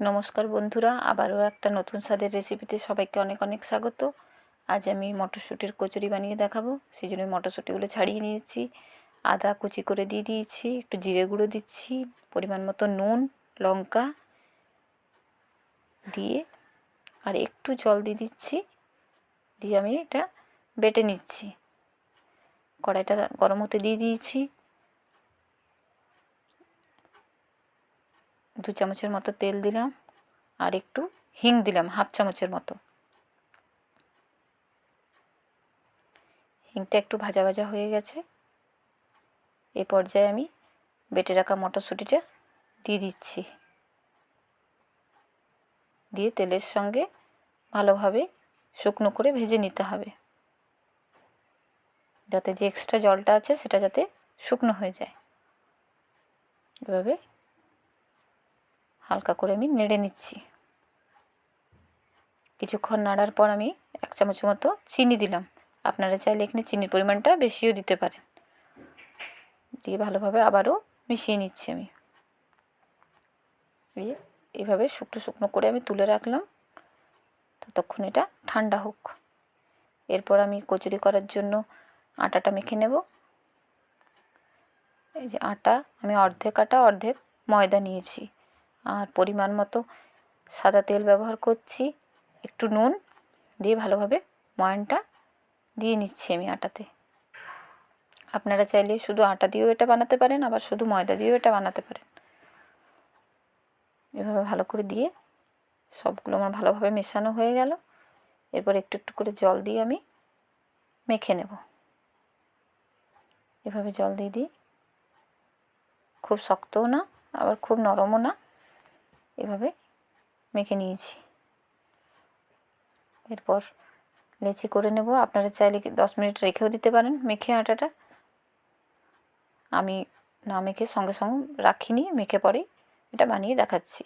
নমস্কার বন্ধুরা, আবারও একটা নতুন স্বাদের রেসিপিতে সবাইকে অনেক অনেক স্বাগত। আজ আমি মটরশুঁটির কচুরি বানিয়ে দেখাবো সেই জন্য মটরশুঁটিগুলো ছাড়িয়ে নিয়েছি। আদা কুচি করে দিয়ে দিয়েছি, একটু জিরে গুঁড়ো দিচ্ছি, পরিমাণ মতো নুন, লঙ্কা দিয়ে, আর একটু জল দিয়ে দিচ্ছি, দিয়ে আমি এটা বেটে নিচ্ছি। কড়াইটা গরম হতে দিয়ে দিয়েছি। দু চামচের মতো তেল দিলাম আর একটু হিং দিলাম, হাফ চামচের মতো। হিংটা একটু ভাজা ভাজা হয়ে গেছে। এ পর্যায়ে আমি বেটে রাখা মটরশুঁটিটা দিয়ে দিচ্ছি। দিয়ে তেলের সঙ্গে ভালোভাবে শুকনো করে ভেজে নিতে হবে। যাতে যে এক্সট্রা জলটা আছে সেটা যাতে শুকনো হয়ে যায়। এভাবে হালকা করে আমি নেড়ে নিচ্ছি। কিছুক্ষণ নাড়ার পর আমি এক চামচ মতো চিনি দিলাম। আপনারা চাইলে এখানে চিনির পরিমাণটা বেশিও দিতে পারেন। দিয়ে ভালোভাবে আবারও মিশিয়ে নিচ্ছি আমি। এই এইভাবে শুকনো শুকনো করে আমি তুলে রাখলাম। ততক্ষণ এটা ঠান্ডা হোক। এরপর আমি কচুরি করার জন্য আটাটা মেখে নেব। এই যে আটা, আমি অর্ধেক আটা, অর্ধেক ময়দা নিয়েছি। আর পরিমাণ মতো সাদা তেল ব্যবহার করছি। একটু নুন দিয়ে ভালোভাবে ময়নটা দিয়ে নিচ্ছি আমি আটাতে। আপনারা চাইলে শুধু আটা দিয়েও এটা বানাতে পারেন, আবার শুধু ময়দা দিয়েও এটা বানাতে পারেন। এভাবে ভালো করে দিয়ে সবগুলো আমার ভালোভাবে মেশানো হয়ে গেল। এরপর একটু একটু করে জল দিয়ে আমি মেখে নেব। এভাবে জল দিয়ে দিই। খুব শক্তও না, আবার খুব নরমও না। এভাবে মেখে নিয়েছি। এরপর লেচি করে নেব। আপনারা চাইলে দশ মিনিট রেখেও দিতে পারেন মেখে আটাটা। আমি না মেখে সঙ্গে সঙ্গে রাখিনি, মেখে পরেই এটা বানিয়ে দেখাচ্ছি।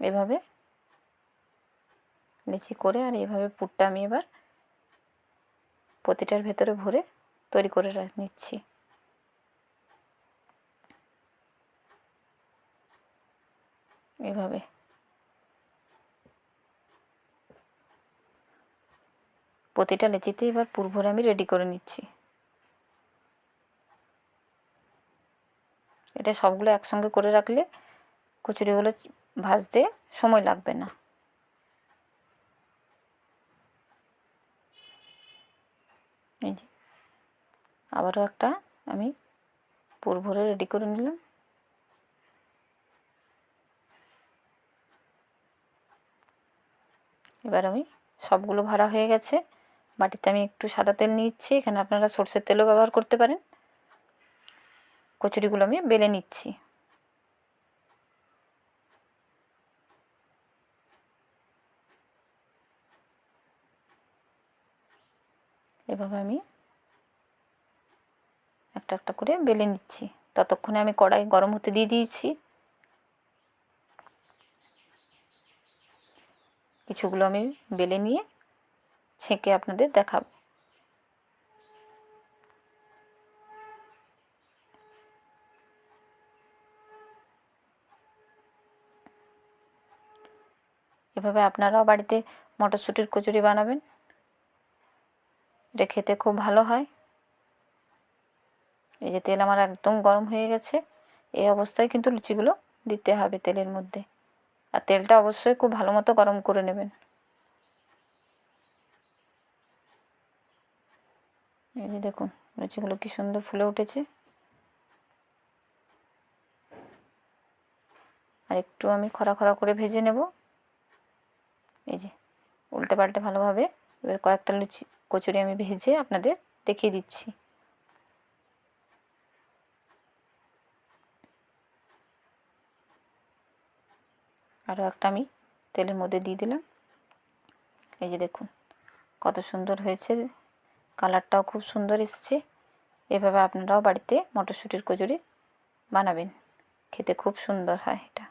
এভাবে লেচি করে আর এভাবে পুরটা আমি এবার প্রতিটার ভেতরে ভরে তৈরি করে নিচ্ছি। এভাবে। প্রতিটা লেচিতে এবার পুরভরে আমি রেডি করে নিচ্ছি। এটা সবগুলো একসঙ্গে করে রাখলে কচুরিগুলো ভাজতে সময় লাগবে না। আবারও একটা আমি পুর ভরে রেডি করে নিলাম। এবার আমি সবগুলো ভরা হয়ে গেছে। বাটিতে আমি একটু সাদা তেল নিচ্ছি। এখানে আপনারা সর্ষের তেলও ব্যবহার করতে পারেন। কচুরিগুলো আমি বেলে নিচ্ছি। এভাবে আমি একটা একটা করে বেলে নিচ্ছি। ততক্ষণে আমি কড়াই গরম হতে দিয়ে দিয়েছি। কিছুগুলো আমি বেলে নিয়ে ছেঁকে আপনাদের দেখাবো। এভাবে আপনারাও বাড়িতে মটরশুঁটির কচুরি বানাবেন। এটা খেতে খুব ভালো হয়। এই যে তেল আমার একদম গরম হয়ে গেছে। এই অবস্থায় কিন্তু লুচিগুলো দিতে হবে তেলের মধ্যে। আর তেলটা অবশ্যই খুব ভালো মতো গরম করে নেবেন। এই যে দেখুন, লুচিগুলো কি সুন্দর ফুলে উঠেছে। আর একটু আমি খরা খরা করে ভেজে নেব। এই যে, উল্টে পাল্টে ভালোভাবে। এবার কয়েকটা লুচি, কচুরি আমি ভেজে আপনাদের দেখিয়ে দিচ্ছি। আরও একটা আমি তেলের মধ্যে দিয়ে দিলাম। এই যে দেখুন, কত সুন্দর হয়েছে। কালারটাও খুব সুন্দর এসেছে। এভাবে আপনারাও বাড়িতে মটরশুঁটির কচুরি বানাবেন। খেতে খুব সুন্দর হয় এটা।